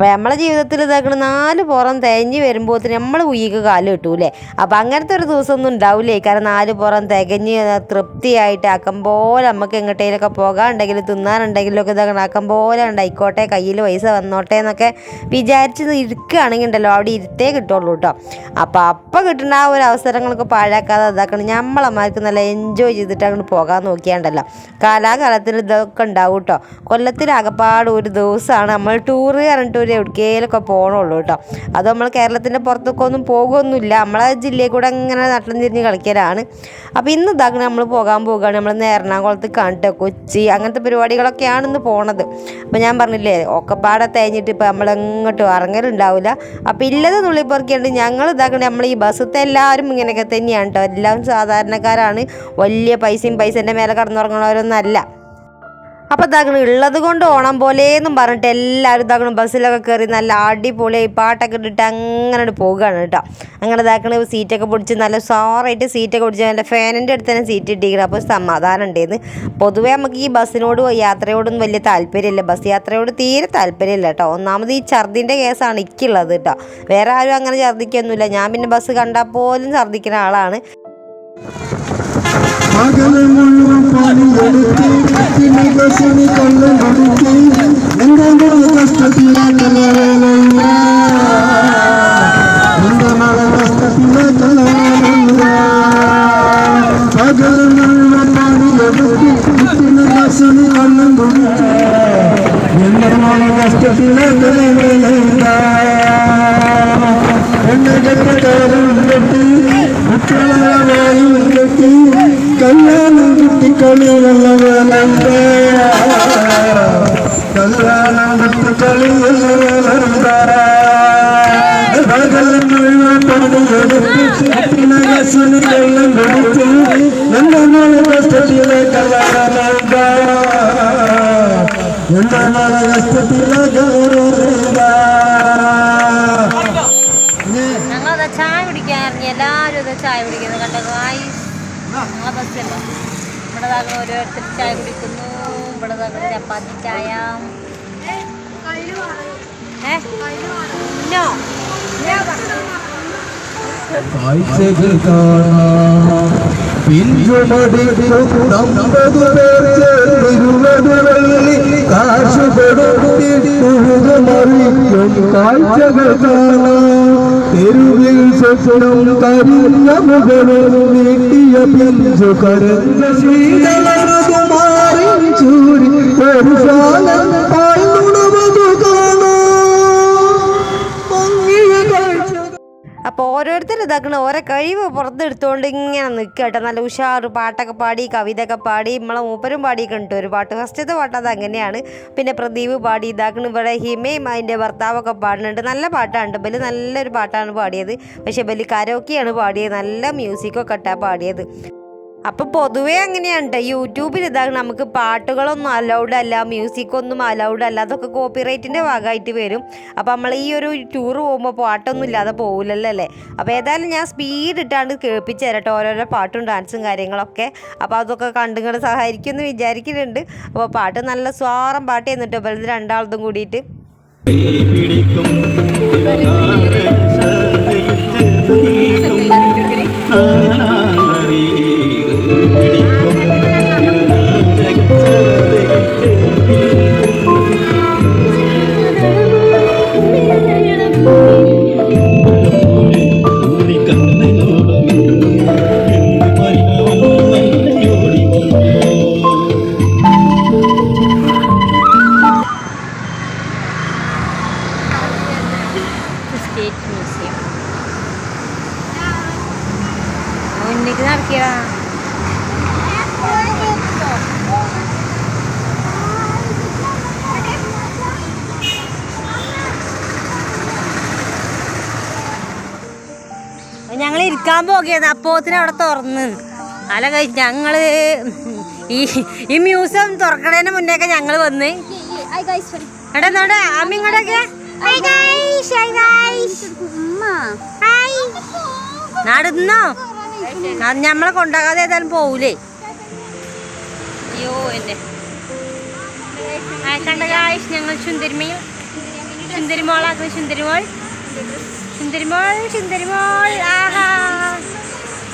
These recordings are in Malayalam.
അപ്പോൾ നമ്മളെ ജീവിതത്തിൽ ഇതാക്കണ നാല് പുറം തേഞ്ഞ് വരുമ്പോഴത്തേന് നമ്മൾ ഉയ്യക്ക് കാൽ കിട്ടൂലേ? അപ്പോൾ അങ്ങനത്തെ ഒരു ദിവസം ഒന്നും ഉണ്ടാവില്ലേ കാരണം നാല് പുറം തികഞ്ഞ് തൃപ്തിയായിട്ട് ആക്കം പോലെ നമുക്ക് എങ്ങോട്ടേലൊക്കെ പോകാനുണ്ടെങ്കിൽ തിന്നാനുണ്ടെങ്കിലൊക്കെ ഇതാക്കണം ആക്കം പോലെ ഉണ്ടായിക്കോട്ടെ കയ്യിൽ പൈസ വന്നോട്ടെ എന്നൊക്കെ വിചാരിച്ച് ഇരിക്കുകയാണെങ്കിൽ ഉണ്ടല്ലോ അവിടെ ഇരുത്തേ കിട്ടുള്ളൂ കേട്ടോ അപ്പോൾ അപ്പം കിട്ടുന്ന ആ ഒരു അവസരങ്ങളൊക്കെ പാഴാക്കാതെ ഇതാക്കണം. നമ്മളമാർക്ക് നല്ല എൻജോയ് ചെയ്തിട്ട് അങ്ങോട്ട് പോകാൻ നോക്കിയാണ്ടല്ലോ. കാലാകാലത്തിന് ഇതൊക്കെ ഉണ്ടാവും കേട്ടോ കൊല്ലത്തിലാകപ്പാട് ഒരു ദിവസമാണ്. നമ്മൾ ടൂർ പറഞ്ഞിട്ട് ഒരു എവിടേക്കേലൊക്കെ പോകണുള്ളൂ കേട്ടോ. അത് നമ്മൾ കേരളത്തിന്റെ പുറത്തൊക്കെ ഒന്നും പോകുമൊന്നുമില്ല നമ്മളെ ജില്ലയിൽ കൂടെ ഇങ്ങനെ നട്ടം തിരിഞ്ഞ് കളിക്കലാണ്. അപ്പോൾ ഇന്ന് ഇതാക്കണം നമ്മൾ പോകാൻ പോകുകയാണ് നമ്മൾ എറണാകുളത്ത് കണ്ടിട്ട് കൊച്ചി അങ്ങനത്തെ പരിപാടികളൊക്കെയാണ് ഇന്ന് പോണത്. അപ്പോൾ ഞാൻ പറഞ്ഞില്ലേ ഒക്കെപ്പാടെ തേഞ്ഞിട്ട് ഇപ്പോൾ നമ്മളെങ്ങോട്ടും ഇറങ്ങലുണ്ടാവില്ല അപ്പോൾ ഇല്ലത് നുള്ളിപ്പറക്കിയുണ്ട് ഞങ്ങൾ ഇതാക്കണേ നമ്മൾ ഈ ബസ്സത്തെ എല്ലാവരും ഇങ്ങനെയൊക്കെ തന്നെയാണ് കേട്ടോ. എല്ലാവരും സാധാരണക്കാരാണ്. വലിയ പൈസയും പൈസേന്റെ മേലെ കടന്നുറങ്ങണവരൊന്നും അല്ല. അപ്പോൾ ഇതാകണം ഉള്ളത് കൊണ്ട് ഓണം പോലെയെന്നും പറഞ്ഞിട്ട് എല്ലാവരും ഇതാക്കണം ബസ്സിലൊക്കെ കയറി നല്ല അടിപൊളിയായി പാട്ടൊക്കെ ഇട്ടിട്ട് അങ്ങനെ പോകുകയാണ് കേട്ടോ. അങ്ങനെ ഇതാക്കണ സീറ്റൊക്കെ പിടിച്ച് നല്ല സാറായിട്ട് സീറ്റൊക്കെ പിടിച്ച് നല്ല ഫാനിന്റെ അടുത്ത് തന്നെ സീറ്റ് ഇട്ടിരിക്കണം. അപ്പോൾ സമാധാനം ഉണ്ടായിരുന്നു പൊതുവേ നമുക്ക് ഈ ബസ്സിനോട് യാത്രയോടൊന്നും വലിയ താല്പര്യമില്ല. ബസ് യാത്രയോട് തീരെ താല്പര്യമില്ല കേട്ടോ. ഒന്നാമത് ഈ ഛർദിന്റെ കേസാണ് ഇക്കുള്ളത് കേട്ടോ. വേറെ ആരും അങ്ങനെ ഛർദ്ദിക്കൊന്നുമില്ല ഞാൻ പിന്നെ ബസ് കണ്ടാൽ പോലും ഛർദ്ദിക്കുന്ന ആളാണ്. പകൽ മുഴുവൻ പണിയെടുത്ത് പിന്നെ ബസ്സിന് കള്ളം കൊടുത്ത് എന്തെങ്കിലും കഷ്ടത്തിലാക്കല വേലയില്ല എന്റെ മഴ കഷ്ടത്തിലാക്കല വേലയില്ല പകൽ മുഴുവൻ പണിയെടുത്ത് പിന്നെ ബസ്സിന് കള്ളം കൊടുത്ത് എന്റെ മഴ കഷ്ടത്തിലാക്കല വേലയില്ല എന്നെ കെട്ടക്കാരും കെട്ടി മക്കളെ വേലും கல்யாணம் கட்டி கல்யாணம் கட்டி களி வல்லவ கல்யாணம் கட்டி களி வல்லவ நந்தார ബസ്സല്ല ഇവിടെ താങ്കൾ ഓരോരുത്തർ ചായ കുടിക്കുന്നു. ഇവിടെ താങ്കൾ ചപ്പാത്തി ചായ? കാഴ്ചകൾ കാണാം പിഞ്ചുമടിക്കൊണ്ടമ്പത് പേർ ചേർന്നിരുന്നത് വെള്ളി കാശ് കൊടുത്തിട്ടുഴുതമറിയും കാഴ്ചകൾ കാണാം. തെരുവിൽ സ്വപ്നം കരിഞ്ഞ മുഖവും നീട്ടിയ പിഞ്ചു കരഞ്ഞ ശീതളകുമാരി ചൂരി ഒരു അപ്പോൾ ഓരോരുത്തർ ഇതാക്കണ ഓരോ കഴിവ് പുറത്തെടുത്തുകൊണ്ട് ഇങ്ങനെ നിൽക്കുക കേട്ടോ. നല്ല ഉഷാർ പാട്ടൊക്കെ പാടി കവിതയൊക്കെ പാടി നമ്മളെ മൂപ്പരും പാടിയൊക്കെ ഉണ്ട്. ഒരു പാട്ട് ഫസ്റ്റത്തെ പാട്ട് അത് അങ്ങനെയാണ്. പിന്നെ പ്രദീപ് പാടി ഇതാക്കണ ഇവിടെ ഹിമയും അതിന്റെ ഭർത്താവൊക്കെ പാടുന്നുണ്ട്. നല്ല പാട്ടാണ് ബലി നല്ലൊരു പാട്ടാണ് പാടിയത്. പക്ഷേ ബലി കരോക്കിയാണ് പാടിയത്. നല്ല മ്യൂസിക്കൊക്കെ ഇട്ടാണ് പാടിയത്. അപ്പോൾ പൊതുവേ അങ്ങനെയാണ് കേട്ടോ യൂട്യൂബിൽ ഇതാണ് നമുക്ക് പാട്ടുകളൊന്നും അലൗഡ് അല്ല മ്യൂസിക് ഒന്നും അലൗഡ് അല്ല അതൊക്കെ കോപ്പിറൈറ്റിന്റെ ഭാഗമായിട്ട് വരും. അപ്പോൾ നമ്മൾ ഈ ഒരു ടൂർ പോകുമ്പോൾ പാട്ടൊന്നും ഇല്ലാതെ പോകില്ലല്ലോ അല്ലേ? അപ്പോൾ ഏതായാലും ഞാൻ സ്പീഡ് ഇട്ടാണ്ട് കേൾപ്പിച്ച് തരട്ടെ ഓരോരോ പാട്ടും ഡാൻസും കാര്യങ്ങളൊക്കെ. അപ്പോൾ അതൊക്കെ കണ്ടുങ്ങൾ സഹായിക്കുമെന്ന് വിചാരിക്കുന്നുണ്ട് അപ്പോൾ പാട്ട് നല്ല സ്വാറം പാട്ട് എന്നിട്ട് ഇത് രണ്ടാളതും കൂടിയിട്ട്. സ്റ്റേറ്റ് ഇരിക്കാൻ പോകിയത് അപ്പോത്തിന് അവിടെ തുറന്ന്. അല്ല കഴിച്ച് ഞങ്ങൾ ഈ ഈ മ്യൂസിയം തുറക്കണേന് മുന്നേക്കെ ഞങ്ങൾ വന്ന്. എടാ നോടെ. അമ്മ ഇങ്ങോട്ടൊക്കെ. നടന്നോ? ഞമ്മളെ കൊണ്ടാകാതെ ഏതായാലും പോവൂലേ? അയ്യോ എന്നെ. കണ്ട ഞങ്ങൾ ചുന്തിരിമയിൽ സുന്ദരിമോളാക്കുന്നു സുന്ദരിമോൾ. സുന്ദരിമോൾ സുന്ദരിമോൾ ആഹാ.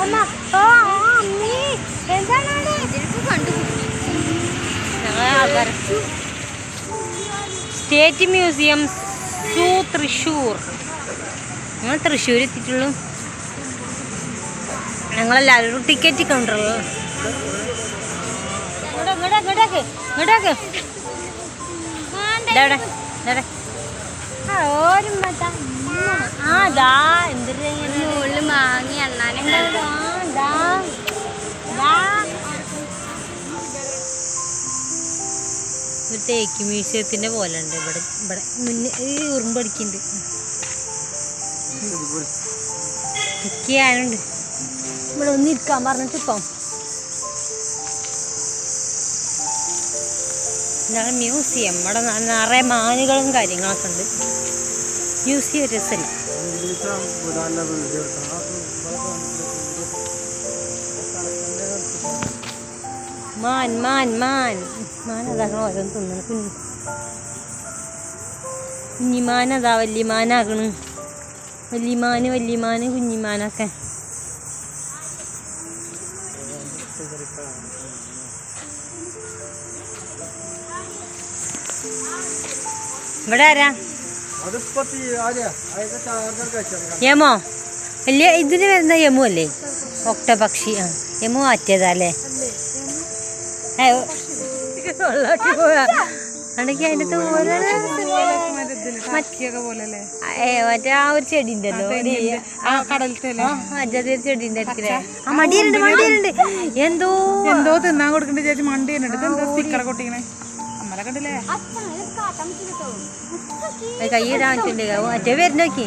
അമ്മ ഓ അമ്മി എന്താണ് സ്റ്റേറ്റ് മ്യൂസിയം സൂ തൃശ്ശൂർ. ഞങ്ങൾ തൃശ്ശൂർ എത്തിയിട്ടുള്ളൂ. ഞങ്ങളെല്ലാവരും ടിക്കറ്റ് ഇങ്ങോട്ട് ഇങ്ങോട്ടേക്ക് ഇങ്ങോട്ടേക്ക് ഓരും ഇതാടെ ആ ഓരും ആ ദാ എന്തൊരു മുകളിൽ മാങ്ങി അണ്ണാനും ദാ ദാ. ഒരു തേക്ക് മ്യൂസിയത്തിന്റെ പോലെ ഉണ്ട് ഇവിടെ. ഇവിടെ മുന്നേ ഈ ഉറുമ്പടിക്കുന്നുണ്ട് നിൽക്കാനുണ്ട് ഇവിടെ ഒന്ന് ഇരിക്കാൻ പറഞ്ഞിട്ട് ഇപ്പം. ഇതാണ് മ്യൂസിയം. ഇവിടെ നിറയെ മാനുകളും കാര്യങ്ങളൊക്കെ ഉണ്ട്. മ്യൂസിയം രസമില്ല മാൻ മാൻ മാൻ മാൻ അതാകണം ഓരോന്ന് തിന്നണം. കുഞ്ഞു കുഞ്ഞിമാൻ വല്യമാനാകണ്. വല്യമാന് വല്യമാന് കുഞ്ഞിമാനൊക്കെ. ഇവിടെ ആരാ? യമോ? അല്ല ഇതിന് വരുന്ന യമു അല്ലേ? ഒക്ടപക്ഷി ആ. യമു മാറ്റിയതല്ലേ? അതിന്റെ ഏ മറ്റേ ആ ഒരു ചെടി ഉണ്ടല്ലോ അജാതി ഒരു ചെടി ആ മടിയുണ്ട് മടിയുണ്ട് എന്തോ? എന്തോ തിന്നാൻ കൊടുക്കണ്ട ചേച്ചി മണ്ടി തന്നെ സ്റ്റിക്കർ കൊട്ടിക്കണേ കണ്ടില്ലേ? കൈയിടാൻ പറ്റില്ലേ മറ്റേ വരുന്ന നോക്കി.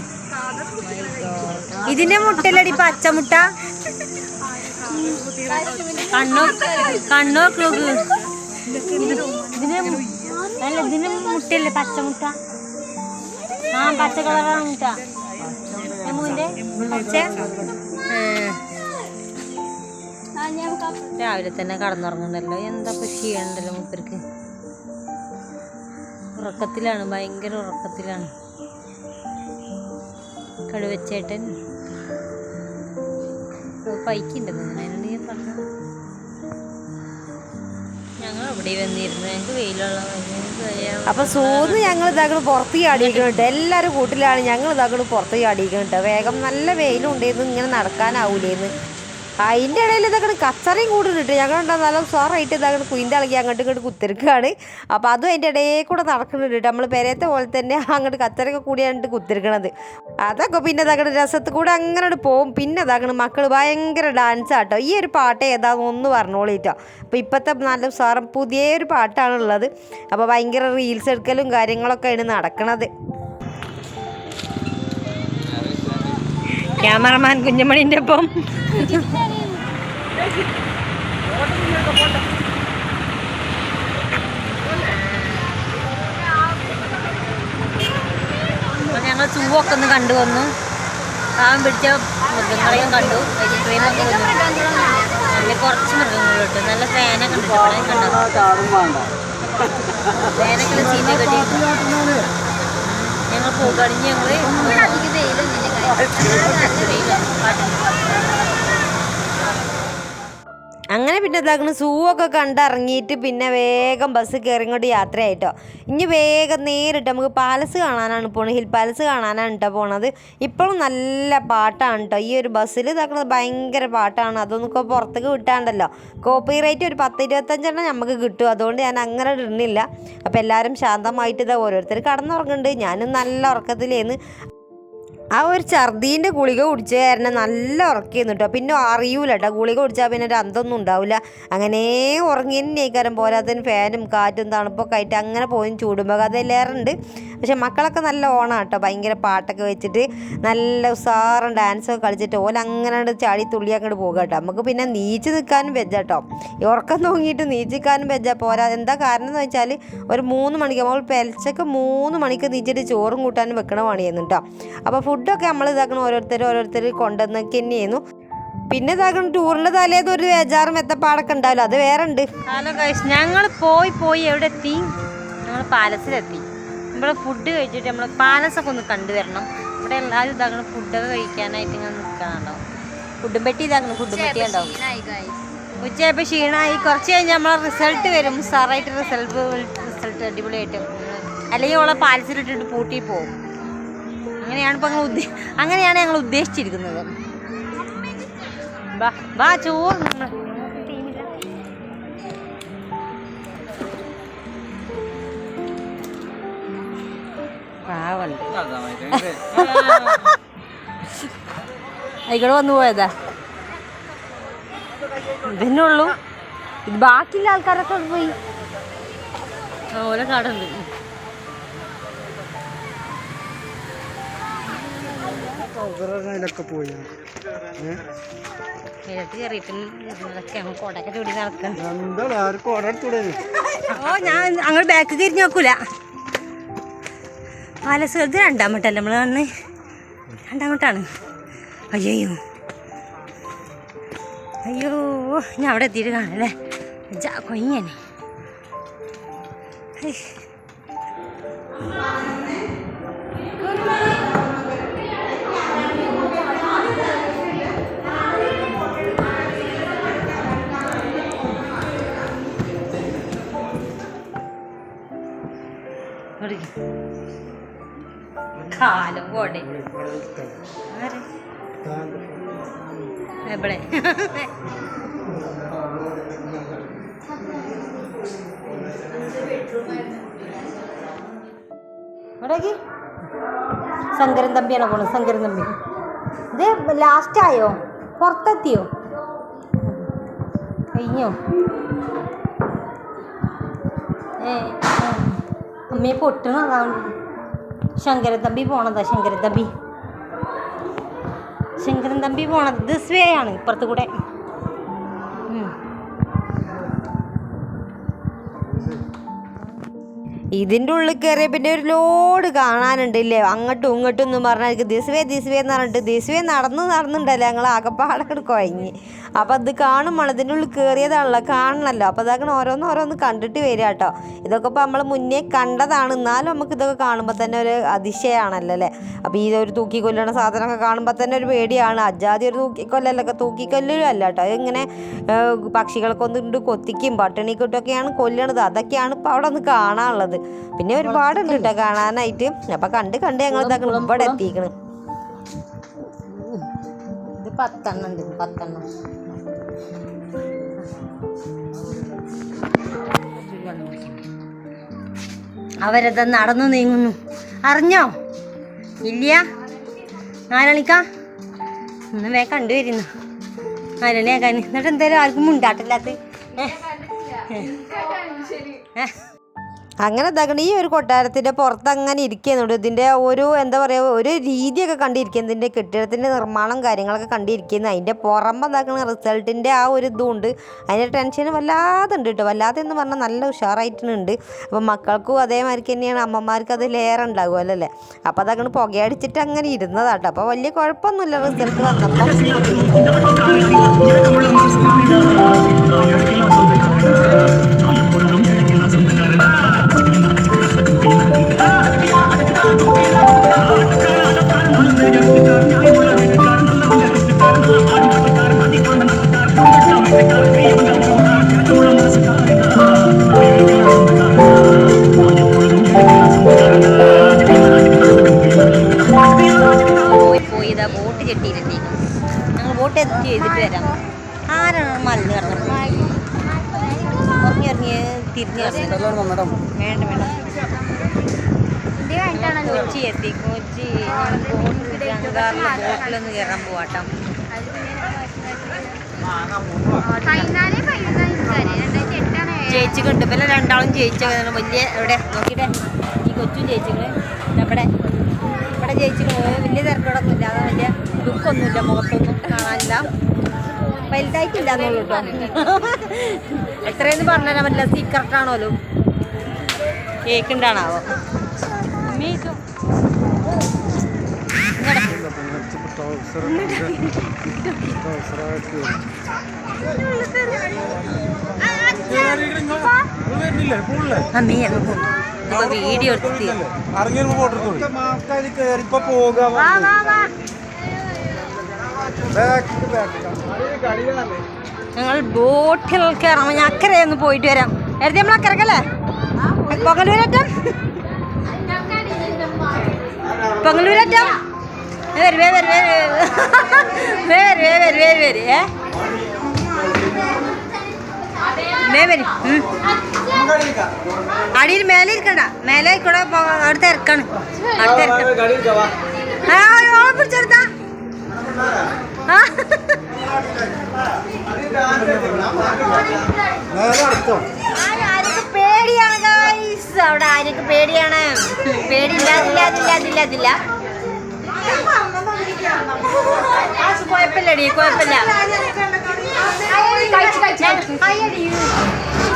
ഇതിന്റെ മുട്ടല്ലടി പച്ചമുട്ട. കണ്ണോ കണ്ണോ നോക്ക് ഇതിന് അല്ല ഇതിന് മുട്ടല്ലേ പച്ചമുട്ട? ആ പച്ച കളറാണ് മുട്ട. എമ്മുവിന്റെ? പച്ച. രാവിലെ തന്നെ കടന്നുറങ്ങണ്ടല്ലോ എന്താ ഇപ്പൊ ചെയ്യണ്ടല്ലോ മൂപ്പർക്ക്? ഉറക്കത്തിലാണ് ഭയങ്കര ഉറക്കത്തിലാണ്. കടുവച്ചേട്ടൻ. പൈക്കുണ്ട് അതിനോട് ഞാൻ പറഞ്ഞു? ഞങ്ങൾ അവിടെ വന്നിരുന്നു ഞങ്ങൾക്ക് വെയിലുള്ള അപ്പൊ സൂന്ന് ഞങ്ങൾ ഇതാക്കണ പുറത്ത് ചാടിയിരിക്കണിട്ട് എല്ലാവരും കൂട്ടിലാണ് ഞങ്ങൾ ഇതാക്കണ പുറത്ത് ചാടിയിരിക്കണിട്ട് വേഗം നല്ല വെയിലും ഉണ്ടായിരുന്നു ഇങ്ങനെ നടക്കാനാവൂലേന്ന്. അതിന്റെ ഇടയിൽ ഇതങ്ങനെ കച്ചറയും കൂടുന്നുണ്ട് ഞങ്ങളുണ്ടാ നല്ല സോറായിട്ട് ഇതങ്ങനെ കുയിന്റെ ഇളകി അങ്ങോട്ട് ഇങ്ങോട്ട് കുത്തിരിക്കുകയാണ് അപ്പോൾ അതും അതിന്റെ ഇടയിൽ കൂടെ നടക്കുന്നുണ്ട് നമ്മൾ പെരയത്തെ പോലെ തന്നെ അങ്ങോട്ട് കച്ചറയൊക്കെ കൂടിയാണ് കുത്തിരിക്കണത്. അതൊക്കെ പിന്നെ അതങ്ങനെ രസത്തിൽ കൂടെ അങ്ങനെ പോകും പിന്നെ ഇതാക്കണ മക്കൾ ഭയങ്കര ഡാൻസ് ആട്ടോ. ഈ ഒരു പാട്ട് ഏതാന്ന് ഒന്ന് പറഞ്ഞോളിട്ടോ അപ്പോൾ ഇപ്പോഴത്തെ നല്ല സാറും പുതിയൊരു പാട്ടാണുള്ളത് അപ്പോൾ ഭയങ്കര റീൽസ് എടുക്കലും കാര്യങ്ങളൊക്കെയാണ് നടക്കണത്. ക്യാമറമാൻ കുഞ്ഞുമണിന്റെ ഒപ്പം. ഞങ്ങൾ സൂവൊക്കെ ഒന്ന് കണ്ടു വന്നു. പാവം പിടിച്ച മൃഗങ്ങളെയും കണ്ടു. തിന്നു നല്ല കുറച്ച് മൃഗങ്ങൾ കിട്ടും. നല്ല ഫാനൊക്കെ ഉണ്ട്. ഇവിടെ കണ്ടോ ഫാനൊക്കെ ചീഞ്ഞ കെട്ടി ഞങ്ങൾ പോകുകയാണെങ്കിൽ ഞങ്ങൾ അങ്ങനെ പിന്നെ എന്താക്കണം സൂ ഒക്കെ കണ്ടിറങ്ങിയിട്ട് പിന്നെ വേഗം ബസ് കയറി ഇങ്ങോട്ട് യാത്രയായിട്ടോ. ഇനി വേഗം നേരിട്ട് നമുക്ക് പാലസ് കാണാനാണ് പോണത്. ഹിൽ പാലസ് കാണാനാണ് കേട്ടോ പോണത്. ഇപ്പോഴും നല്ല പാട്ടാണ് കേട്ടോ ഈ ഒരു ബസ്സിൽ ഇതാക്കണത് ഭയങ്കര പാട്ടാണ്. അതൊന്നും ഇപ്പോൾ പുറത്തേക്ക് വിട്ടാണ്ടല്ലോ. കോപ്പി റേറ്റ് ഒരു പത്ത് ഇരുപത്തഞ്ചെണ്ണം നമുക്ക് കിട്ടും. അതുകൊണ്ട് ഞാൻ അങ്ങനെ ഇടുന്നില്ല അപ്പോൾ എല്ലാവരും ശാന്തമായിട്ട് ഇതാ ഓരോരുത്തർ കടന്നുറങ്ങുന്നുണ്ട് ഞാനും നല്ല ഉറക്കത്തിലേന്ന്. ആ ഒരു ഛർദീന്റെ ഗുളിക കുടിച്ച കാരണം നല്ല ഉറക്കിയെന്ന് കേട്ടോ പിന്നെ അറിയൂല കേട്ടോ ഗുളിക കുടിച്ചാൽ പിന്നെ ഒരു അന്തൊന്നും ഉണ്ടാവില്ല അങ്ങനെ ഉറങ്ങി തന്നെയായിക്കാരം പോരാത്തതിന് ഫാനും കാറ്റും തണുപ്പൊക്കെ ആയിട്ട് അങ്ങനെ പോയി ചൂടുമ്പോൾ അതെല്ലാറുണ്ട് പക്ഷെ മക്കളൊക്കെ നല്ല ഓണാണ് കേട്ടോ ഭയങ്കര പാട്ടൊക്കെ വെച്ചിട്ട് നല്ല ഉസാറും ഡാൻസൊക്കെ കളിച്ചിട്ട് ഓല അങ്ങനെ ചാടി തുള്ളി അങ്ങോട്ട് പോകുക കേട്ടോ നമുക്ക് പിന്നെ നീച്ച് നിൽക്കാനും വെച്ച കേട്ടോ ഉറക്കം തൂങ്ങിയിട്ട് നീച്ചിക്കാനും വെച്ച പോരാ. എന്താ കാരണം എന്ന് വെച്ചാൽ ഒരു മൂന്ന് മണിക്ക് നമ്മൾ പെലച്ചൊക്കെ മൂന്ന് മണിക്ക് നീച്ചിട്ട് ചോറും കൂട്ടാനും വെക്കണ പണിയെന്നു കേട്ടോ അപ്പോൾ ഫുഡൊക്കെ നമ്മൾ ഇതാക്കണം ഓരോരുത്തർ ഓരോരുത്തർ കൊണ്ടുവന്നൊക്കെ തന്നെയായിരുന്നു പിന്നെ ഇതാക്കണം ടൂറിന്റെ തലേന്ന് ഒരു ബേജാറും എത്തപ്പാടൊക്കെ ഉണ്ടാവില്ല അത് വേറെ ഉണ്ട് ഹലോ ഗൈസ് ഞങ്ങൾ പോയി പോയി എവിടെ എത്തി ഞങ്ങൾ പാലസിലെത്തി. ഇവിടെ ഫുഡ് കഴിച്ചിട്ട് നമ്മൾ പാലസൊക്കെ ഒന്ന് കണ്ടുവരണം. ഇവിടെ എല്ലാവരും ഇതാക്കണം ഫുഡൊക്കെ കഴിക്കാനായിട്ട് ഇങ്ങനെ നിൽക്കാനുണ്ടോ ഫുഡും പെട്ടി ഇതാക്കണം ഫുഡും പെട്ടി ഉണ്ടാവും. ഉച്ചയായപ്പോൾ ക്ഷീണമായി. കുറച്ച് കഴിഞ്ഞ് നമ്മളെ റിസൾട്ട് വരും. സാറായിട്ട് റിസൾട്ട് റിസൾട്ട് അടിപൊളിയായിട്ട്. അല്ലെങ്കിൽ ഓളെ പാലസിലിട്ടിട്ട് പൂട്ടി പോകും അങ്ങനെയാണ് ഇപ്പം ഞങ്ങൾ ഉദ്ദേ അങ്ങനെയാണ് ഞങ്ങൾ ഉദ്ദേശിച്ചിരിക്കുന്നത്. വാ വാ ചോറ് നമ്മൾ പാവണ്ട് ആയിക്കോടെ വന്നു പോയതാ. ഇതന്നെ ഉള്ളൂ. ഇത് ബാക്കിയുള്ള ആൾക്കാരൊക്കെ പോയി. ഓരോ കട ഉണ്ട്. അതിലൊക്കെ പോയി. എന്താണ് ആര് ഓർഡർ എടുത്തൂടെ? ഓ ഞാൻ അങ്ങോട്ട് ബാക്ക് തിരിഞ്ഞു നോക്കൂല. പാലസുഖത്ത് വട്ടല്ലേ നമ്മൾ വന്ന്? രണ്ടാമട്ടാണ് അയ്യോ അയ്യോ ഞാൻ അവിടെ എത്തിയിട്ട് കാണല്ലേ കൊയ്യനെ കാലം പോടെ ആരെ? എവിടെ എവിടേക്ക്? ശങ്കരൻ തമ്പിയാണ് പോണത് ശങ്കരൻ തമ്പി. ഇത് ലാസ്റ്റ് ആയോ പുറത്തെത്തിയോ? കഴിഞ്ഞോ? ഏ. അമ്മയെ പൊട്ടണതാണ് ശങ്കരൻ തമ്പി പോണതാ ശങ്കരൻ തമ്പി ശങ്കരൻ തമ്പി പോണത് ദിസ് വേ ആണ് ഇപ്പുറത്ത് കൂടെ. ഇതിന്റെ ഉള്ളിൽ കയറിയ പിന്നെ ഒരു ലോഡ് കാണാനുണ്ട് ഇല്ലേ അങ്ങോട്ടും ഇങ്ങോട്ടും എന്നും പറഞ്ഞാൽ ദിസ്വേ ദിസ്വേ എന്ന് പറഞ്ഞിട്ട് ദിസ്വേ നടന്ന് നടന്നുണ്ടല്ലോ? ഞങ്ങൾ ആകപ്പാടൊക്കെ കുഴങ്ങി അപ്പം അത് കാണുമ്പോൾ ഇതിന്റെ ഉള്ളിൽ കയറിയതാണല്ലോ കാണണമല്ലോ. അപ്പോൾ അതൊക്കെ ഓരോന്ന് ഓരോന്ന് കണ്ടിട്ട് വരിക കേട്ടോ. ഇതൊക്കെ ഇപ്പോൾ നമ്മൾ മുന്നേ കണ്ടതാണ്. എന്നാലും നമുക്ക് ഇതൊക്കെ കാണുമ്പോൾ തന്നെ ഒരു അതിശയമാണല്ലോ അല്ലേ? അപ്പോൾ ഈ ഒരു തൂക്കിക്കൊല്ലണ സാധനമൊക്കെ കാണുമ്പോൾ തന്നെ ഒരു പേടിയാണ്. അജാതി ഒരു തൂക്കിക്കൊല്ലല്ലൊക്കെ തൂക്കിക്കൊല്ലലും അല്ല കേട്ടോ ഇങ്ങനെ പക്ഷികളൊക്കെ ഒന്നുകൊണ്ട് കൊത്തിക്കും. പട്ടിണിക്കൊട്ടൊക്കെയാണ് കൊല്ലണത്. അതൊക്കെയാണ് ഇപ്പോൾ അവിടെ ഒന്ന് കാണാനുള്ളത്. പിന്നെ ഒരുപാടുണ്ട് കേട്ടോ കാണാനായിട്ട്. അപ്പം കണ്ട് കണ്ട് ഞങ്ങൾ ഇതാക്കണം. ഇവിടെ എത്തിക്കണം. ഇത് പത്തെണ്ണം ഉണ്ട് പത്തെണ്ണം. അവരത് നടന്നു നീങ്ങുന്നു. അറിഞ്ഞോ? ഇല്ല ആരണിക്കാ ഇന്ന് വേ കണ്ടുവരുന്നു നാലണിയാക്കാൻ എന്നിട്ട് എന്തായാലും ആർക്കും മുണ്ടാട്ടില്ലാത്ത ഏ? അങ്ങനെ എന്താക്കണം ഈ ഒരു കൊട്ടാരത്തിന്റെ പുറത്ത് അങ്ങനെ ഇരിക്കുന്നുണ്ട്. ഇതിന്റെ ഒരു എന്താ പറയുക ഒരു രീതിയൊക്കെ കണ്ടിരിക്കുന്നത് ഇതിന്റെ കെട്ടിടത്തിന്റെ നിർമ്മാണം കാര്യങ്ങളൊക്കെ കണ്ടിരിക്കുന്നത് അതിന്റെ പുറമ്പ് ഇതാക്കണ റിസൾട്ടിന്റെ ആ ഒരു ഇതുണ്ട്. അതിന്റെ ടെൻഷൻ വല്ലാതെ ഉണ്ട് കേട്ടോ. വല്ലാതെ എന്ന് പറഞ്ഞാൽ നല്ല ഉഷാറായിട്ടുണ്ട്. അപ്പോൾ മക്കൾക്കും അതേമാതിരി തന്നെയാണ്. അമ്മമാർക്ക് അത് ലേറെ ഉണ്ടാകുമല്ലോ അല്ലേ? അപ്പോൾ അതങ്ങനെ പുകയടിച്ചിട്ട് അങ്ങനെ ഇരുന്നതാട്ടോ അപ്പോൾ വലിയ കുഴപ്പമൊന്നുമില്ല. റിസൾട്ട് വന്നപ്പോൾ പോയി ജയിച്ച വലിയ ഇവിടെ നോക്കിട്ടെ ഈ കൊച്ചും ജയിച്ചിട്ട് നമ്മുടെ ഇവിടെ ചേച്ചികൾ വലിയ തിരക്കോടൊന്നും ഇല്ല അത് വലിയ ദുഃഖമൊന്നുമില്ല മുഖത്തൊന്നും കാണാനില്ല. വലുതായിട്ടില്ല എന്നുള്ളൂ കേട്ടോ. എത്രയെന്ന് പറഞ്ഞുതരാൻ പറ്റില്ല സീക്രട്ട് ആണോല്ലോ കേക്ക് ഉണ്ടാണാവോ? അമ്മേ അങ്ങ് പോകും ഇപ്പൊ വീഡിയോ എടുത്തി ഞങ്ങൾ ബോട്ടിൽ കയറാം ഞാൻ അക്കരെ ഒന്ന് പോയിട്ട് വരാം എടുത്ത് നമ്മൾ അക്കരക്കല്ലേ പൊങ്ങലൂരറ്റം പൊങ്ങലൂരറ്റം വരുവേ വരുവേ വരുവേ വരുവേ വരുവേ വരുവേ വരും വേ വരും ഏ വേ വരും. അടിയിൽ മേലെ ഇരിക്കണ്ട. മേലെ കൂടെ അടുത്ത് ഇറക്കാണ്. അടുത്ത് ഇറക്കണം പിടിച്ചെടുത്താ പേടിയാണ് ഗൈസ് അവിടെ ആരൊക്കെ പേടിയാണ്? പേടിയില്ല അതില്ല അതില്ല അതില്ല. അതില്ല കുഴപ്പമില്ലടി കുഴപ്പമില്ല. Aí ele. Aí ele.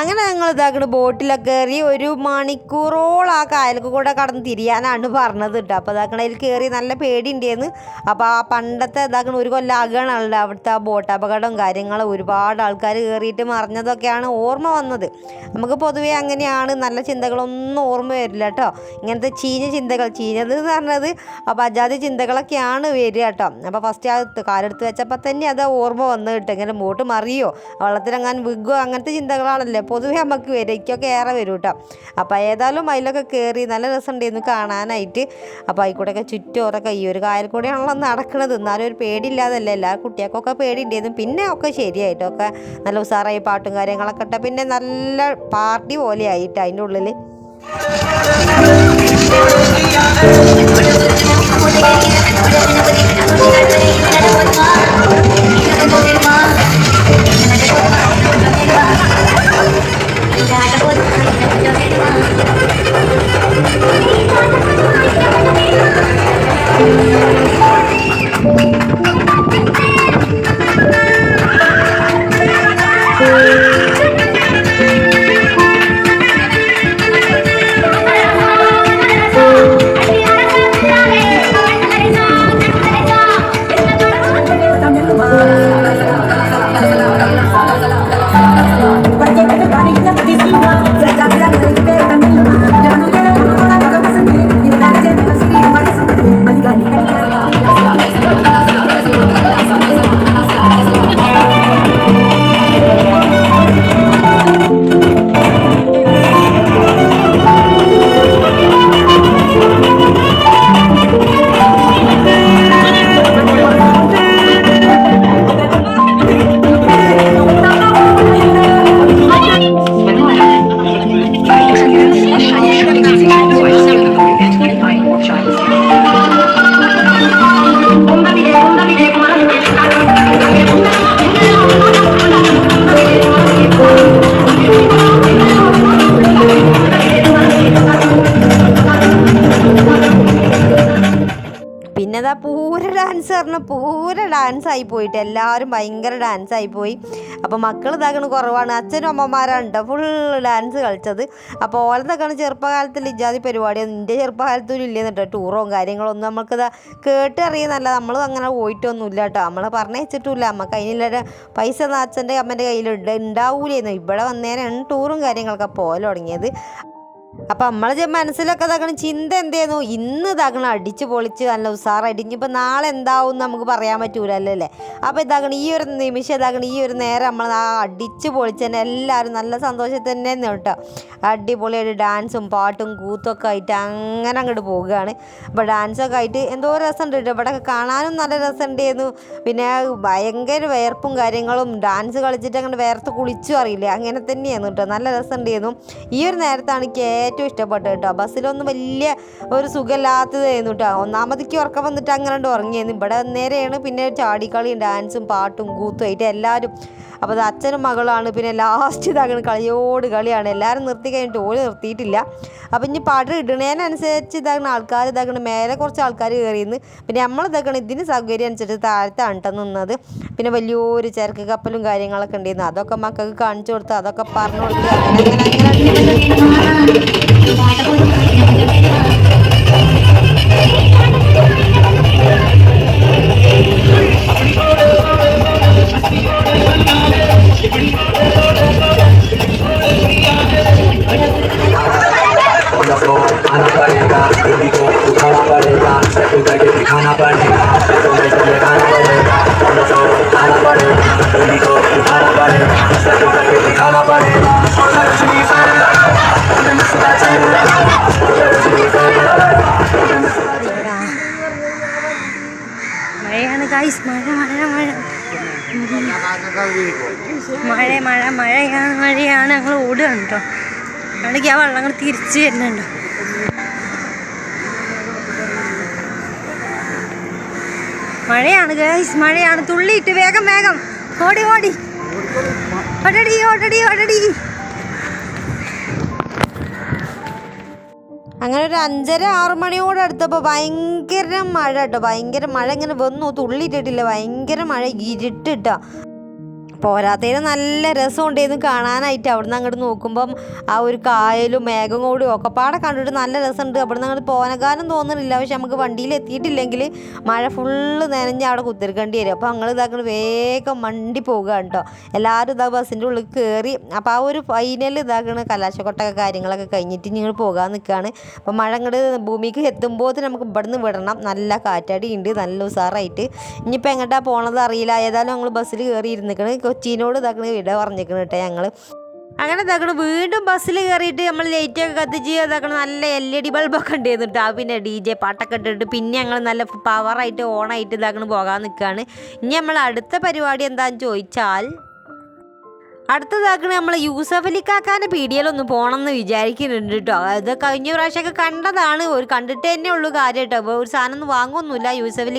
അങ്ങനെ ഞങ്ങൾ ഇതാക്കണ ബോട്ടിലൊക്കെ കയറി ഒരു മണിക്കൂറോളം ആ കായലൊക്കെ കൂടെ കടന്ന് തിരിയാനാണ് പറഞ്ഞത് കേട്ടോ. അപ്പോൾ ഇതാക്കണ അതിൽ കയറി നല്ല പേടി ഉണ്ടായിരുന്നു അപ്പോൾ ആ പണ്ടത്തെ ഇതാക്കണ ഒരു കൊല്ലം ആകണല്ലോ അവിടുത്തെ ആ ബോട്ട് അപകടവും കാര്യങ്ങളും ഒരുപാട് ആൾക്കാർ കയറിയിട്ട് മറിഞ്ഞതൊക്കെയാണ് ഓർമ്മ വന്നത്. നമുക്ക് പൊതുവേ അങ്ങനെയാണ്. നല്ല ചിന്തകളൊന്നും ഓർമ്മ വരില്ല കേട്ടോ. ഇങ്ങനത്തെ ചീഞ്ഞ ചിന്തകൾ ചീഞ്ഞത് എന്ന് പറഞ്ഞത് അപ്പോൾ അജാതി ചിന്തകളൊക്കെയാണ് വരിക കേട്ടോ. അപ്പോൾ ഫസ്റ്റ് ആ കാലെടുത്ത് വെച്ചപ്പോൾ തന്നെ അത് ഓർമ്മ വന്നു കിട്ടും. ഇങ്ങനെ ബോട്ട് മറിയോ വെള്ളത്തിലെങ്ങാൻ വിഗോ അങ്ങനത്തെ ചിന്തകളാണല്ലേ പൊതുവേ നമുക്ക് വരും എനിക്കൊക്കെ ഏറെ വരും കേട്ടോ അപ്പോൾ ഏതായാലും അതിലൊക്കെ കയറി നല്ല രസമുണ്ടായിരുന്നു കാണാനായിട്ട്. അപ്പോൾ അതിൽക്കൂടെയൊക്കെ ചുറ്റോറൊക്കെ ഈ ഒരു കായൽ കൂടെയാണല്ലോ നടക്കുന്നത്. എന്നാലും ഒരു പേടിയില്ലാതല്ല? എല്ലാ കുട്ടികൾക്കൊക്കെ പേടിയുണ്ടായിരുന്നു. പിന്നെ ഒക്കെ ശരിയായിട്ടൊക്കെ നല്ല ഉഷാറായി പാട്ടും കാര്യങ്ങളൊക്കെ ഇട്ട പിന്നെ നല്ല പാർട്ടി പോലെ ആയിട്ട് അതിന്റെ ഉള്ളിൽ പിന്നെ പോയിട്ട് എല്ലാവരും ഭയങ്കര ഡാൻസ് ആയിപ്പോയി പോയി. അപ്പോൾ മക്കൾ ഇതാക്കണ കുറവാണ്. അച്ഛനും അമ്മമാരാണ് കേട്ടോ ഫുൾ ഡാൻസ് കളിച്ചത്. അപ്പോൾ ഓലത്തൊക്കെയാണ് ചെറുപ്പകാലത്തിൽ ഇജാതി പരിപാടിയൊന്നും എന്റെ ചെറുപ്പകാലത്തൊന്നും ഇല്ലെന്ന് കേട്ടോ ടൂറോ കാര്യങ്ങളൊന്നും നമുക്കിത് കേട്ടറിയുന്നല്ല നമ്മൾ അങ്ങനെ പോയിട്ടൊന്നുമില്ല കേട്ടോ നമ്മളെ പറഞ്ഞയച്ചിട്ടില്ല നമുക്ക് അതിനുള്ള പൈസ അച്ഛന്റെ അമ്മന്റെ കയ്യിലുണ്ട്. ഉണ്ടാവൂലേന്ന് ഇവിടെ വന്നേരാണ് ടൂറും കാര്യങ്ങളൊക്കെ. പോലെ തുടങ്ങിയത്. അപ്പം നമ്മളെ മനസ്സിലൊക്കെ ഇതാക്കണം ചിന്ത എന്തേന്നു? ഇന്ന് ഇതാക്കണം അടിച്ച് പൊളിച്ച് നല്ല ഉസാറായിട്ട് ഇനിയിപ്പോൾ നാളെ എന്താവും നമുക്ക് പറയാൻ പറ്റൂല അല്ലേ? അപ്പോൾ ഇതാകണം ഈ ഒരു നിമിഷം ഇതാകണം ഈ ഒരു നേരം നമ്മൾ ആ അടിച്ച് പൊളിച്ച് തന്നെ എല്ലാവരും നല്ല സന്തോഷത്തിൽ തന്നെ കേട്ടോ. അടിപൊളിയായിട്ട് ഡാൻസും പാട്ടും കൂത്തൊക്കെ ആയിട്ട് അങ്ങനെ അങ്ങോട്ട് പോവുകയാണ്. അപ്പോൾ ഡാൻസൊക്കെ ആയിട്ട് എന്തോ രസമുണ്ട് കേട്ടോ. ഇവിടെ കാണാനും നല്ല രസമുണ്ടായിരുന്നു പിന്നെ ഭയങ്കര വേർപ്പും കാര്യങ്ങളും. ഡാൻസ് കളിച്ചിട്ട് അങ്ങനെ വേർത്ത് കുളിച്ചും അറിയില്ല? അങ്ങനെ തന്നെയായിരുന്നു കേട്ടോ. നല്ല രസമുണ്ടായിരുന്നു ഈ ഒരു നേരത്താണ് എനിക്ക് ഏറ്റവും ഇഷ്ടപ്പെട്ടത് കേട്ടോ. ബസ്സിലൊന്നും വലിയ ഒരു സുഖമില്ലാത്തതായിരുന്നു കേട്ടോ. ഒന്നാമതിക്ക് ഉറക്കം വന്നിട്ട് അങ്ങനെ ഉറങ്ങിയായിരുന്നു ഇവിടെ നേരെയാണ് പിന്നെ ചാടിക്കളിയും ഡാൻസും പാട്ടും കൂത്തും ആയിട്ട് എല്ലാവരും അപ്പോൾ അത് അച്ഛനും മകളാണ്. പിന്നെ ലാസ്റ്റ് ഇതാകണം കളിയോട് കളിയാണ്. എല്ലാവരും നിർത്തി കഴിഞ്ഞിട്ട് ഓൽ നിർത്തിയിട്ടില്ല. അപ്പോൾ ഇനി പാട്ട് ഇടണേനനുസരിച്ച് ഇതാകണം ആൾക്കാർ ഇതാകണം മേലെ കുറച്ച് ആൾക്കാർ കയറിയിരുന്നു പിന്നെ നമ്മൾ ഇതാക്കണം ഇതിന് സൗകര്യം അനുസരിച്ച് താഴത്താണ് നിന്നത്. പിന്നെ വലിയൊരു ചരക്ക് കപ്പലും കാര്യങ്ങളൊക്കെ ഉണ്ടായിരുന്നു അതൊക്കെ മക്കൾക്ക് കാണിച്ചു കൊടുത്ത് അതൊക്കെ പറഞ്ഞു കൊടുത്ത് അങ്ങനെ അങ്ങനെ को तो उठाना पड़ेगा सभी को उठाना पड़ेगा सबको करके दिखाना पड़ेगा। വെള്ളങ്ങൾ തിരിച്ച് വരുന്നുണ്ട് മഴയാണ് ഗൈസ് മഴയാണ്. തുള്ളിയിട്ട് വേഗം വേഗം. ഓടി ഓടി. ഓടടി ഓടടി ഓടടി. അങ്ങനെ ഒരു അഞ്ചര ആറ് മണിയോട് അടുത്തപ്പോൾ ഭയങ്കര മഴ കേട്ടോ. ഭയങ്കര മഴ ഇങ്ങനെ വന്നു. തുള്ളിയിട്ടിട്ടില്ല ഭയങ്കര മഴ ഇരുട്ടിട്ടോ. പോരാത്തതിന് നല്ല രസമുണ്ടായിരുന്നു കാണാനായിട്ട് അവിടുന്ന് അങ്ങോട്ട് നോക്കുമ്പം ആ ഒരു കായലും മേഘം കൂടിയും ഒക്കെ പാടെ കണ്ടിട്ട് നല്ല രസമുണ്ട്. അവിടുന്ന് അങ്ങോട്ട് പോനക്കാനും തോന്നുന്നില്ല. പക്ഷെ നമുക്ക് വണ്ടിയിൽ എത്തിയിട്ടില്ലെങ്കിൽ മഴ ഫുള്ള് നനഞ്ഞ് അവിടെ കുത്തിരിക്കേണ്ടി വരും. അപ്പോൾ ഞങ്ങൾ ഇതാക്കണ വേഗം വണ്ടി പോകുക കേട്ടോ. എല്ലാവരും ഇതാ ബസ്സിന്റെ ഉള്ളിൽ കയറി. അപ്പോൾ ആ ഒരു ഫൈനൽ ഇതാക്കണ കലാശക്കൊട്ടൊക്കെ കാര്യങ്ങളൊക്കെ കഴിഞ്ഞിട്ട് ഞങ്ങൾ പോകാൻ നിൽക്കുകയാണ്. അപ്പോൾ മഴ അങ്ങോട്ട് ഭൂമിക്ക് എത്തുമ്പോൾ നമുക്ക് ഇവിടുന്ന് വിടണം. നല്ല കാറ്റാടി ഉണ്ട്. നല്ല ഉസാറായിട്ട് ഇനിയിപ്പോൾ എങ്ങോട്ടാണ് പോണത് അറിയില്ല. ഏതായാലും ഞങ്ങൾ ബസ്സിൽ കയറി ഇരുന്നിക്കണ് കൊച്ചിനോട് ഇതാക്കണ വിട പറഞ്ഞേക്കണ കേട്ടോ ഞങ്ങൾ അങ്ങനെ ഇതാക്കണം വീണ്ടും ബസ്സിൽ കയറിയിട്ട് നമ്മൾ ലൈറ്റൊക്കെ കത്തിച്ച് ഇതാക്കണം നല്ല എൽ ഇ ഡി ബൾബൊക്കെ ഉണ്ടായിരുന്നു കേട്ടോ. പിന്നെ ഡി ജെ പാട്ടൊക്കെ ഇട്ടിട്ട് പിന്നെ ഞങ്ങൾ നല്ല പവറായിട്ട് ഓണായിട്ട് ഇതാക്കണം പോകാൻ നിൽക്കുകയാണ് ഇനി നമ്മൾ അടുത്ത പരിപാടി എന്താണെന്ന് ചോദിച്ചാൽ അടുത്തതാക്കണ നമ്മൾ യൂസഫ് അലി കാക്കാന്റെ പീഡിയയിലൊന്ന് പോകണം എന്ന് വിചാരിക്കുന്നുണ്ട് കേട്ടോ അത് കഴിഞ്ഞ പ്രാവശ്യമൊക്കെ കണ്ടതാണ്. ഒരു കണ്ടിട്ട് തന്നെ ഉള്ളൂ കാര്യം കേട്ടോ അപ്പോൾ ഒരു സാധനം ഒന്നും വാങ്ങുമൊന്നുമില്ല യൂസഫ് എൽ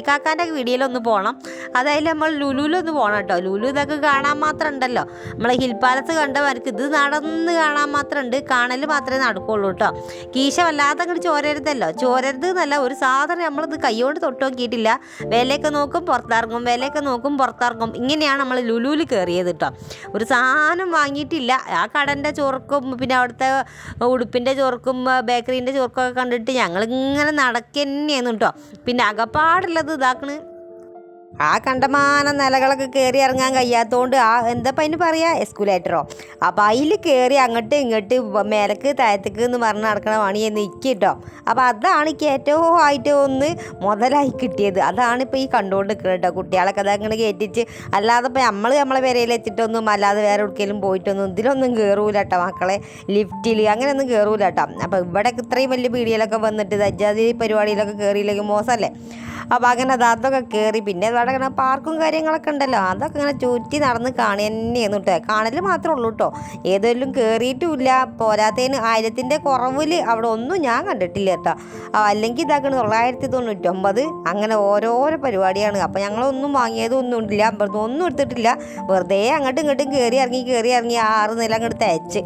പീഡിയയിലൊന്ന് പോകണം അതായത് നമ്മൾ ലുലുവിലൊന്ന് പോകണം കേട്ടോ ലുലു ഇതൊക്കെ കാണാൻ മാത്രം ഉണ്ടല്ലോ. നമ്മളെ ഹിൽ പാലസ് കണ്ടവർക്ക് ഇത് നടന്ന് കാണാൻ മാത്രം ഉണ്ട്. കാണൽ മാത്രമേ നടക്കുള്ളൂ കേട്ടോ കീശ വല്ലാതെ അങ്ങോട്ട് ചോരരുതല്ലോ. ചോരരുത് എന്നല്ല ഒരു സാധനം നമ്മളിത് കൈകൊണ്ട് തൊട്ട് നോക്കിയിട്ടില്ല. വിലയൊക്കെ നോക്കും പുറത്തിറങ്ങും. വിലയൊക്കെ നോക്കും പുറത്തിറങ്ങും. ഇങ്ങനെയാണ് നമ്മൾ ലുലുവിൽ കയറിയത് കേട്ടോ ഒരു സാധനം വാങ്ങിയിട്ടില്ല. ആ കടന്റെ ചൊറുക്കും പിന്നെ അവിടുത്തെ ഉടുപ്പിന്റെ ചൊറുക്കും ബേക്കറീന്റെ ചൊറുക്കൊക്കെ കണ്ടിട്ട് ഞങ്ങൾ ഇങ്ങനെ നടക്കന്നെയായിരുന്നു കേട്ടോ പിന്നെ അകപ്പാടുള്ളത് ഇതാക്കണ്. ആ കണ്ടമാന നിലകളൊക്കെ കയറി ഇറങ്ങാൻ കഴിയാത്തതുകൊണ്ട് ആ എന്താ അതിന് പറയാ? എസ്കുലേറ്ററോ അപ്പോൾ അതിൽ കയറി അങ്ങോട്ട് ഇങ്ങോട്ട് മേലക്ക് താഴത്തേക്ക് എന്ന് പറഞ്ഞ് നടക്കണ പണി എന്ന് ഇക്കിട്ടോ. അപ്പോൾ അതാണ് എനിക്ക് ഏറ്റവും ആയിട്ട് ഒന്ന് മുതലായി കിട്ടിയത്. അതാണ് ഇപ്പോൾ ഈ കണ്ടുകൊണ്ട് നിൽക്കുന്നത് കേട്ടോ കുട്ടികളൊക്കെ അത് അങ്ങനെ കയറ്റിച്ച് അല്ലാതെ ഇപ്പോൾ നമ്മൾ നമ്മളെ പെരയിൽ എത്തിയിട്ടൊന്നും അല്ലാതെ വേറെ എവിടേക്കെങ്കിലും പോയിട്ടൊന്നും ഇതിലൊന്നും കയറൂല കേട്ടോ മക്കളെ. ലിഫ്റ്റിൽ അങ്ങനെയൊന്നും കയറൂല കേട്ടോ അപ്പോൾ ഇവിടെ ഇത്രയും വലിയ പീടികയിലൊക്കെ വന്നിട്ട് സജ്ജാതി പരിപാടിയിലൊക്കെ കയറിയില്ലെങ്കിൽ മോശമല്ലേ അപ്പോൾ അങ്ങനെ അത് അതൊക്കെ കയറി പിന്നെ അവിടെ ഇങ്ങനെ പാർക്കും കാര്യങ്ങളൊക്കെ ഉണ്ടല്ലോ. അതൊക്കെ ഇങ്ങനെ ചുറ്റി നടന്ന് കാണുക തന്നെയായിരുന്നു കേട്ടോ. കാണൽ മാത്രമേ ഉള്ളൂ കേട്ടോ. ഏതെങ്കിലും കയറിയിട്ടുമില്ല പോരാത്തതിന് ആയിരത്തിന്റെ കുറവിൽ അവിടെ ഒന്നും ഞാൻ കണ്ടിട്ടില്ല കേട്ടോ. അല്ലെങ്കിൽ ഇതാക്കണ തൊള്ളായിരത്തി തൊണ്ണൂറ്റൊമ്പത് അങ്ങനെ ഓരോരോ പരിപാടിയാണ്. അപ്പോൾ ഞങ്ങളൊന്നും വാങ്ങിയതൊന്നും ഇല്ല. ഒന്നും എടുത്തിട്ടില്ല. വെറുതെ അങ്ങോട്ടും ഇങ്ങോട്ടും കയറി ഇറങ്ങി കയറി ഇറങ്ങി ആറ് നില അങ്ങോട്ട് തേച്ച്.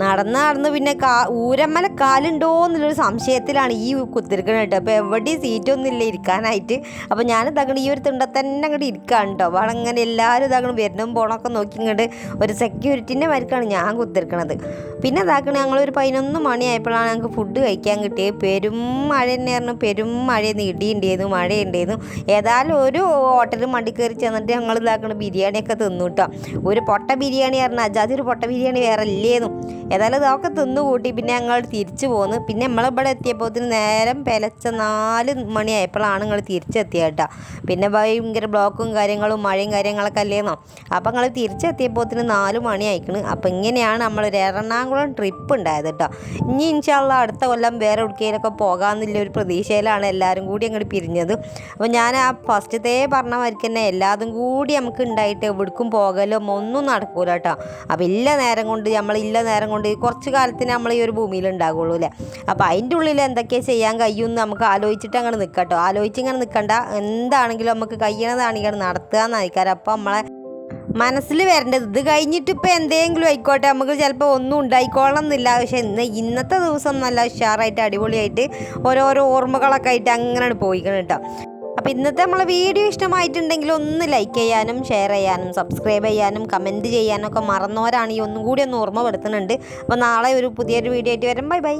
നടന്ന് നടന്ന് പിന്നെ കാ ഊരമ്മല കാലുണ്ടോ എന്നുള്ളൊരു സംശയത്തിലാണ് ഈ കുത്തിരിക്കണ കേട്ടോ. അപ്പോൾ എവിടെയും സീറ്റൊന്നും ഇല്ല ഇരിക്കാനായിട്ട്. അപ്പോൾ ഞാൻ ഇതാക്കണം ഈ ഒരു തിണ്ട തന്നെ അങ്ങോട്ട് ഇരിക്കുകയാണ് കേട്ടോ. അപ്പോൾ അങ്ങനെ എല്ലാവരും ഇതാകണം വരണം പോണൊക്കെ നോക്കി ഇങ്ങോട്ട് ഒരു സെക്യൂരിറ്റിന്റെ മരിക്കാണ് ഞാൻ കുത്തിരിക്കണത്. പിന്നെ ഇതാക്കണ ഞങ്ങളൊരു പതിനൊന്ന് മണിയായപ്പോഴാണ് ഞങ്ങൾക്ക് ഫുഡ് കഴിക്കാൻ കിട്ടിയത്. പെരും മഴ തന്നെ പറഞ്ഞു പെരും മഴയെന്ന് ഇടിയുണ്ടായിരുന്നു മഴയുണ്ടായിരുന്നു. ഏതായാലും ഒരു ഹോട്ടലിൽ മണ്ടി കയറി ചെന്നിട്ട് ഞങ്ങൾ ഇതാക്കണ ബിരിയാണിയൊക്കെ തിന്നു കേട്ടോ. ഒരു പൊട്ട ബിരിയാണി പറഞ്ഞാൽ അജാതി ഒരു പൊട്ട ബിരിയാണി വേറെ ഇല്ലേന്നു. ഏതായാലും ഇതൊക്കെ തിന്നു കൂട്ടി പിന്നെ ഞങ്ങൾ തിരിച്ചു പോന്ന്. പിന്നെ നമ്മളിവിടെ എത്തിയപ്പോൾ നേരം പെലച്ച നാല് മണിയായപ്പോഴാണ് നിങ്ങൾ തിരിച്ചെത്തിയത് കേട്ടോ പിന്നെ ഭയങ്കര ബ്ലോക്കും കാര്യങ്ങളും മഴയും കാര്യങ്ങളൊക്കെ അല്ലേന്നോ. അപ്പം നിങ്ങൾ തിരിച്ചെത്തിയപ്പോൾ നാല് മണി ആയിക്കണ് അപ്പം ഇങ്ങനെയാണ് നമ്മളൊരു എറണാകുളം ട്രിപ്പ് ഉണ്ടായത് കേട്ടോ ഇനി ഇൻഷാള്ള അടുത്ത കൊല്ലം വേറെ എവിടേക്കെങ്കിലൊക്കെ പോകാമെന്നില്ല ഒരു പ്രതീക്ഷയിലാണ് എല്ലാവരും കൂടി അങ്ങോട്ട് പിരിഞ്ഞത്. അപ്പോൾ ഞാൻ ആ ഫസ്റ്റത്തെ പറഞ്ഞ മാതിരിക്ക് തന്നെ എല്ലാതും കൂടി നമുക്ക് ഉണ്ടായിട്ട് എവിടേക്കും പോകലും ഒന്നും നടക്കൂല കേട്ടോ അപ്പം ഇല്ല നേരം കൊണ്ട് നമ്മൾ ഇല്ല നേരം കൊണ്ട് കുറച്ച് കാലത്തിന് നമ്മൾ ഈ ഒരു ഭൂമിയിൽ ഉണ്ടാകുള്ളൂ അല്ലേ? അപ്പോൾ അതിന്റെ ഉള്ളിൽ എന്തൊക്കെയാണ് ചെയ്യാൻ കഴിയുമെന്ന് നമുക്ക് ആലോചിച്ചിട്ട് അങ്ങനെ നിൽക്കാം കേട്ടോ ആലോചിച്ച് ഇങ്ങനെ നിൽക്കണ്ട എന്താണെങ്കിലും നമുക്ക് കഴിയണതാണെങ്കിൽ നടത്തുക എന്നായിരിക്കാം അപ്പോൾ നമ്മളെ മനസ്സിൽ വരേണ്ടത് ഇത് കഴിഞ്ഞിട്ട് ഇപ്പോൾ എന്തെങ്കിലും ആയിക്കോട്ടെ. നമുക്ക് ചിലപ്പോൾ ഒന്നും ഉണ്ടായിക്കോളണം എന്നില്ല പക്ഷെ ഇന്ന് ഇന്നത്തെ ദിവസം നല്ല ഉഷാറായിട്ട് അടിപൊളിയായിട്ട് ഓരോരോ ഓർമ്മകളൊക്കെ ആയിട്ട് അങ്ങനെയാണ് പോയിക്കണം കേട്ടോ. അപ്പോൾ ഇന്നത്തെ നമ്മളെ വീഡിയോ ഇഷ്ടമായിട്ടുണ്ടെങ്കിൽ ഒന്ന് ലൈക്ക് ചെയ്യാനും ഷെയർ ചെയ്യാനും സബ്സ്ക്രൈബ് ചെയ്യാനും കമന്റ് ചെയ്യാനും ഒക്കെ മറന്നവരാണ് ഈ ഒന്നും കൂടി ഒന്ന് ഓർമ്മപ്പെടുത്തുന്നുണ്ട്. അപ്പോൾ നാളെ ഒരു പുതിയൊരു വീഡിയോ ആയിട്ട് വരും. Bye bye